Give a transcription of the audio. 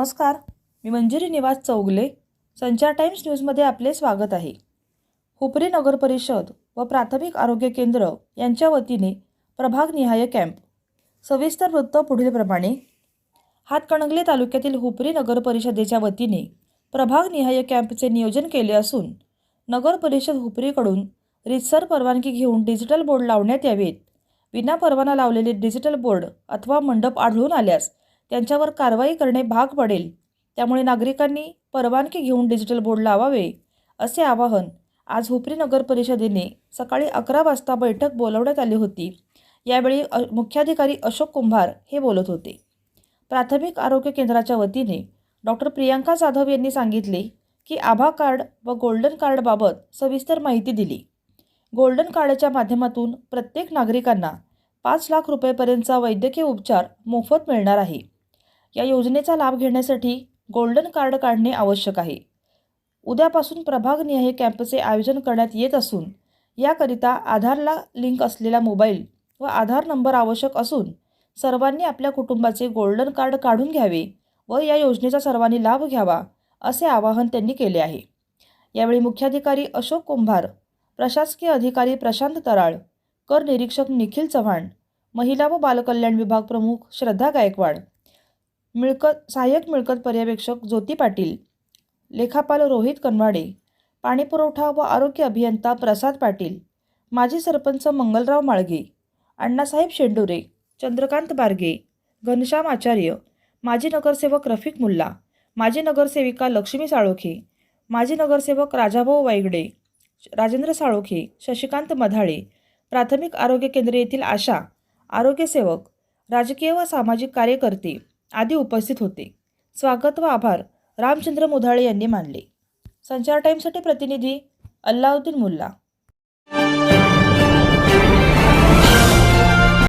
नमस्कार. मी मंजिरी निवास चौगले संचार टाइम्स न्यूजमध्ये आपले स्वागत आहे. हुपरी नगर परिषद व प्राथमिक आरोग्य केंद्र यांच्या वतीने प्रभागनिहाय कॅम्प. सविस्तर वृत्त पुढीलप्रमाणे हातकणंगले तालुक्यातील हुपरी नगर परिषदेच्या वतीने प्रभागनिहाय कॅम्पचे नियोजन केले असून नगर परिषद हुपरीकडून रितसर परवानगी घेऊन डिजिटल बोर्ड लावण्यात यावेत. विना परवाना लावलेले डिजिटल बोर्ड अथवा मंडप आढळून आल्यास त्यांच्यावर कारवाई करणे भाग पडेल. त्यामुळे नागरिकांनी परवानगी घेऊन डिजिटल बोर्ड लावावे असे आवाहन आज हुपरी नगर परिषदेने सकाळी अकरा वाजता बैठक बोलवण्यात आली होती. यावेळी मुख्याधिकारी अशोक कुंभार हे बोलत होते. प्राथमिक आरोग्य केंद्राच्या वतीने डॉक्टर प्रियांका जाधव यांनी सांगितले की आभा कार्ड व गोल्डन कार्डबाबत सविस्तर माहिती दिली. गोल्डन कार्डच्या माध्यमातून प्रत्येक नागरिकांना पाच लाख रुपयेपर्यंतचा वैद्यकीय उपचार मोफत मिळणार आहे. या योजनेचा लाभ घेण्यासाठी गोल्डन कार्ड काढणे आवश्यक आहे. उद्यापासून प्रभागनिहाय कॅम्पचे आयोजन करण्यात येत असून याकरिता आधारला लिंक असलेला मोबाईल व आधार नंबर आवश्यक असून सर्वांनी आपल्या कुटुंबाचे गोल्डन कार्ड काढून घ्यावे व या योजनेचा सर्वांनी लाभ घ्यावा असे आवाहन त्यांनी केले आहे. यावेळी मुख्याधिकारी अशोक कुंभार प्रशासकीय अधिकारी प्रशांत तराळ कर निरीक्षक निखिल चव्हाण महिला व बालकल्याण विभाग प्रमुख श्रद्धा गायकवाड मिळकत सहाय्यक मिळकत पर्यवेक्षक ज्योती पाटील लेखापाल रोहित कनवाडे पाणीपुरवठा व आरोग्य अभियंता प्रसाद पाटील माजी सरपंच मंगलराव माळगे अण्णासाहेब शेंडुरे चंद्रकांत बारगे घनश्याम आचार्य माजी नगरसेवक रफिक मुल्ला माजी नगरसेविका लक्ष्मी साळोखे माजी नगरसेवक राजाभाऊ वायगडे राजेंद्र साळोखे शशिकांत मधाळे प्राथमिक आरोग्य केंद्र येथील आशा आरोग्यसेवक राजकीय व सामाजिक कार्यकर्ते आदी उपस्थित होते. स्वागत व आभार रामचंद्र मुधाळे यांनी मानले. संचार टाईमसाठी प्रतिनिधी अल्लाउद्दीन मुल्ला.